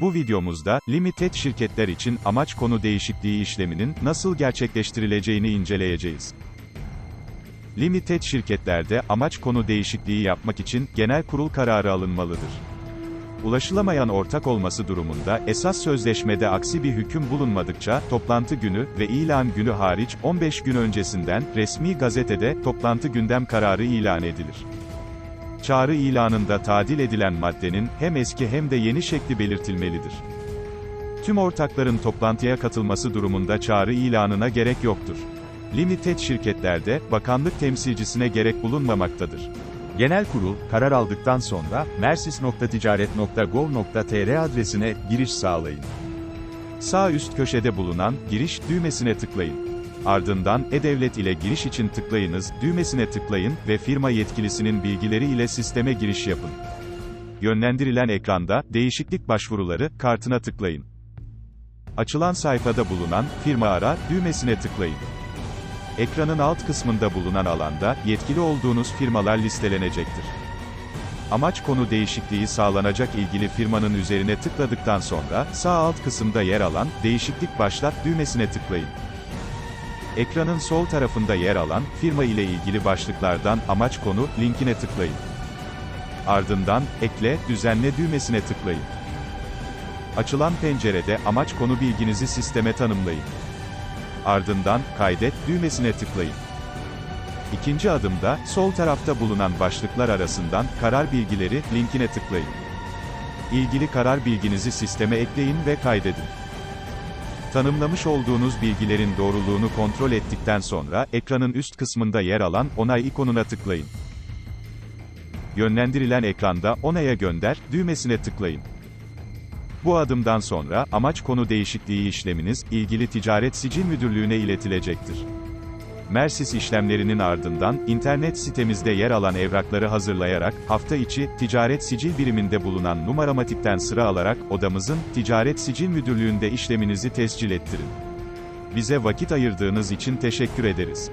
Bu videomuzda, limited şirketler için amaç konu değişikliği işleminin nasıl gerçekleştirileceğini inceleyeceğiz. Limited şirketlerde amaç konu değişikliği yapmak için genel kurul kararı alınmalıdır. Ulaşılamayan ortak olması durumunda esas sözleşmede aksi bir hüküm bulunmadıkça toplantı günü ve ilan günü hariç 15 gün öncesinden resmi gazetede toplantı gündem kararı ilan edilir. Çağrı ilanında tadil edilen maddenin hem eski hem de yeni şekli belirtilmelidir. Tüm ortakların toplantıya katılması durumunda çağrı ilanına gerek yoktur. Limited şirketlerde bakanlık temsilcisine gerek bulunmamaktadır. Genel kurul, karar aldıktan sonra, mersis.ticaret.gov.tr adresine giriş sağlayın. Sağ üst köşede bulunan giriş düğmesine tıklayın. Ardından e-devlet ile giriş için tıklayınız düğmesine tıklayın ve firma yetkilisinin bilgileri ile sisteme giriş yapın. Yönlendirilen ekranda değişiklik başvuruları kartına tıklayın. Açılan sayfada bulunan firma ara düğmesine tıklayın. Ekranın alt kısmında bulunan alanda yetkili olduğunuz firmalar listelenecektir. Amaç konu değişikliği sağlanacak ilgili firmanın üzerine tıkladıktan sonra sağ alt kısımda yer alan değişiklik başlat düğmesine tıklayın. Ekranın sol tarafında yer alan firma ile ilgili başlıklardan amaç konu linkine tıklayın. Ardından ekle düzenle düğmesine tıklayın. Açılan pencerede amaç konu bilginizi sisteme tanımlayın. Ardından kaydet düğmesine tıklayın. İkinci adımda sol tarafta bulunan başlıklar arasından karar bilgileri linkine tıklayın. İlgili karar bilginizi sisteme ekleyin ve kaydedin. Tanımlamış olduğunuz bilgilerin doğruluğunu kontrol ettikten sonra ekranın üst kısmında yer alan onay ikonuna tıklayın. Yönlendirilen ekranda onaya gönder düğmesine tıklayın. Bu adımdan sonra amaç konu değişikliği işleminiz ilgili Ticaret Sicil Müdürlüğü'ne iletilecektir. Mersis işlemlerinin ardından internet sitemizde yer alan evrakları hazırlayarak hafta içi Ticaret Sicil biriminde bulunan numaramatikten sıra alarak odamızın Ticaret Sicil Müdürlüğü'nde işleminizi tescil ettirin. Bize vakit ayırdığınız için teşekkür ederiz.